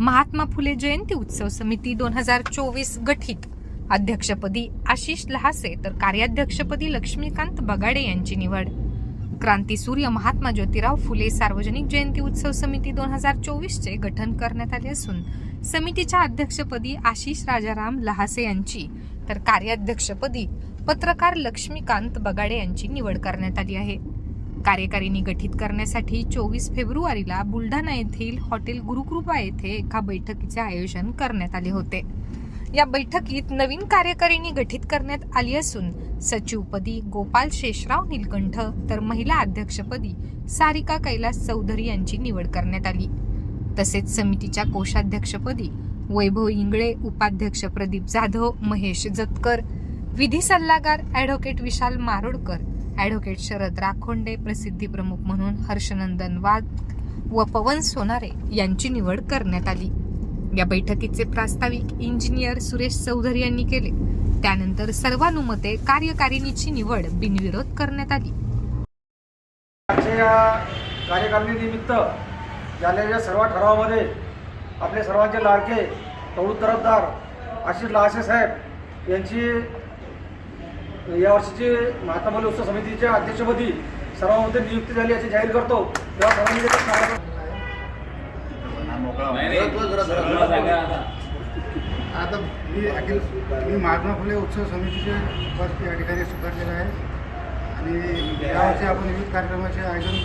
महात्मा फुले जयंती उत्सव समिती दोन हजार चोवीस गठीत. अध्यक्षपदी आशिष लहासे तर कार्याध्यक्षपदी लक्ष्मीकांत बगाडे यांची निवड. क्रांतीसूर्य महात्मा ज्योतिराव फुले सार्वजनिक जयंती उत्सव समिती दोन हजार चोवीसचे गठन करण्यात आले असून समितीच्या अध्यक्षपदी आशिष राजाराम लहासे यांची तर कार्याध्यक्षपदी पत्रकार लक्ष्मीकांत बगाडे यांची निवड करण्यात आली आहे. कार्यकारिणी गठीत करण्यासाठी चोवीस फेब्रुवारीला बुलढाणा येथील हॉटेल गुरुकृपा येथे एका बैठकीचे आयोजन करण्यात आले होते. या बैठकीत नवीन कार्यकारिणी गठीत करण्यात आली असून सचिवपदी गोपाल शेषराव निलकंठ तर महिला अध्यक्षपदी सारिका कैलास चौधरी यांची निवड करण्यात आली. तसेच समितीच्या कोषाध्यक्षपदी वैभव इंगळे उपाध्यक्ष प्रदीप जाधव महेश जतकर विधी सल्लागार ॲडव्होकेट विशाल मारोडकर ॲडव्होकेट शरद राखोंडे प्रसिद्धी प्रमुख म्हणून हर्षनंदन वाघ व पवन सोनारे यांची निवड करण्यात आली. या बैठकीचे प्रास्ताविक इंजिनियर सुरेश चौधरी यांनी केले. त्यानंतर सर्वानुमते कार्यकारिणीची निवड बिनविरोध करण्यात आली. आजच्या या कार्यकारिणीनिमित्त झालेल्या सर्व ठरावामध्ये आपले सर्वांचे लाडके प्रवृत्त तरफदार आशिष लाशे साहेब यांची यावर्षीची महात्मा फुले उत्सव समितीच्या अध्यक्षपदी सर्वांमध्ये नियुक्ती झाली याची जाहीर करतो. तेव्हा आता. मी अखिल मी महात्मा फुले उत्सव समितीचे पद या ठिकाणी स्वीकारलेलं आहे. आणि यावर्षी आपण विविध कार्यक्रमाचे आयोजन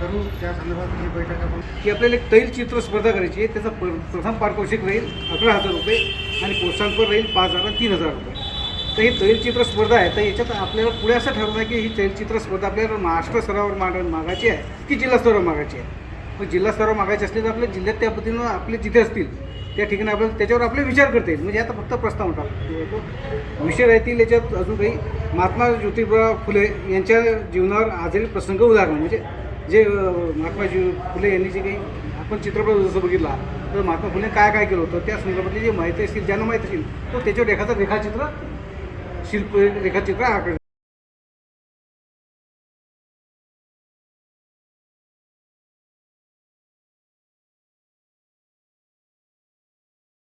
करू. त्या संदर्भात ही बैठक आपण की आपल्याला एक तैलचित्र स्पर्धा करायची आहे. त्याचा प्रथम पारितोषिक राहील अकरा हजार रुपये आणि प्रोत्साहनपर राहील पाच हजार तीन हजार रुपये. तर ही तैलचित्र स्पर्धा आहे. तर याच्यात आपल्याला पुढे असं ठरवलं आहे की ही तैलचित्र स्पर्धा आपल्याला महाराष्ट्र स्तरावर माग मागायची आहे की जिल्हा स्तरावर मागायची आहे? मग जिल्हा स्तरावर मागायची असली तर आपल्या जिल्ह्यात त्या पद्धतीनं आपले जिथे असतील त्या ठिकाणी आपल्याला त्याच्यावर आपले विचार करता येईल. म्हणजे आता फक्त प्रस्ताव होता. विषय राहतील याच्यात अजून काही. महात्मा ज्योतिबा फुले यांच्या जीवनावर आधारित प्रसंग उदाहरण. म्हणजे जे महात्मा ज्यो फुले यांनी जे काही आपण चित्रपट जसं बघितला तर महात्मा फुले काय काय केलं होतं त्या संदर्भातली जी माहिती असतील ज्यांना माहीत असेल तो त्याच्यावर एखादं रेखाचित्र শিল্প রেখাচিত্র আঁকড়ে